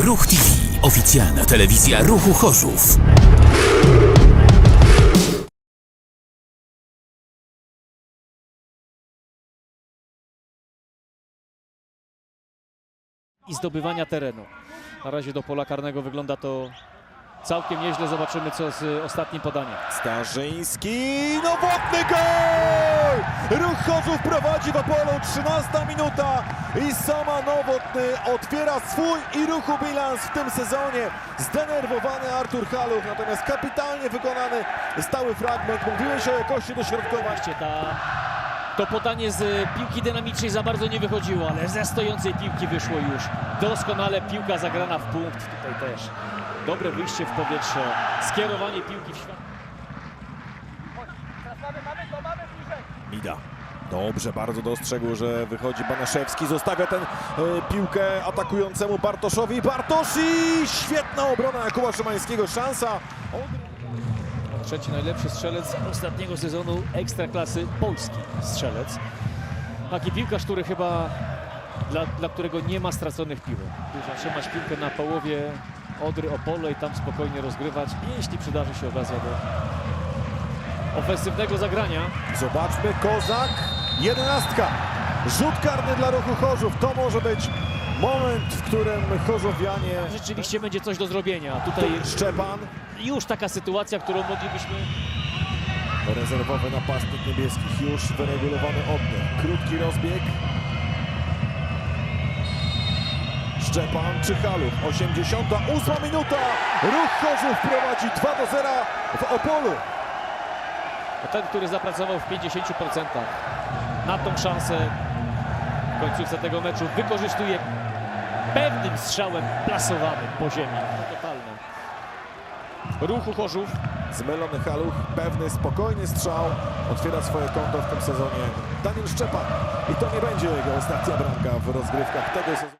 Ruch TV. Oficjalna telewizja Ruchu Chorzów. i zdobywania terenu. Na razie do pola karnego wygląda to całkiem nieźle. Zobaczymy co z y, ostatnim podaniem. Starzyński, nowotny gol! Ruch Chorzów prowadzi w Apollo, 13 minuta i sama Nowotny otwiera swój i ruchu bilans w tym sezonie. Zdenerwowany Artur Haluch, natomiast kapitalnie wykonany stały fragment. Mówiłeś o jakości dośrodkowań. Właśnie ta, to podanie z y, piłki dynamicznej za bardzo nie wychodziło, ale ze stojącej piłki wyszło już. Doskonale piłka zagrana w punkt. Tutaj też dobre wyjście w powietrze, skierowanie piłki w świat. Mida. Dobrze, bardzo dostrzegł, że wychodzi Banaszewski, zostawia tę e, piłkę atakującemu Bartoszowi. Bartoszy! Świetna obrona Jakuba Szymańskiego, szansa. Trzeci najlepszy strzelec ostatniego sezonu Ekstraklasy, polski strzelec. Taki piłkarz, który chyba, dla, dla którego nie ma straconych piłek. Duża trzymać piłkę na połowie Odry Opole i tam spokojnie rozgrywać, jeśli przydarzy się okazja do ofensywnego zagrania. Zobaczmy, Kozak, jedenastka. Rzut karny dla ruchu Chorzów. To może być moment, w którym Chorzowianie... Rzeczywiście będzie coś do zrobienia. Tutaj Szczepan, już taka sytuacja, którą moglibyśmy rezerwowy napastnik niebieskich, już wyregulowany oddech. Krótki rozbieg. Szczepan czy Haluch, 88 minuta. Ruch Chorzów prowadzi 2 do 0 w Opolu. ten, który zapracował w 50% na tą szansę końcówce tego meczu wykorzystuje pewnym strzałem plasowanym po ziemi. Totalnym. Ruchu Chorzów. Zmylony Haluch, pewny, spokojny strzał. Otwiera swoje konto w tym sezonie. Daniel Szczepan. I to nie będzie jego ostatnia bramka w rozgrywkach tego sezonu.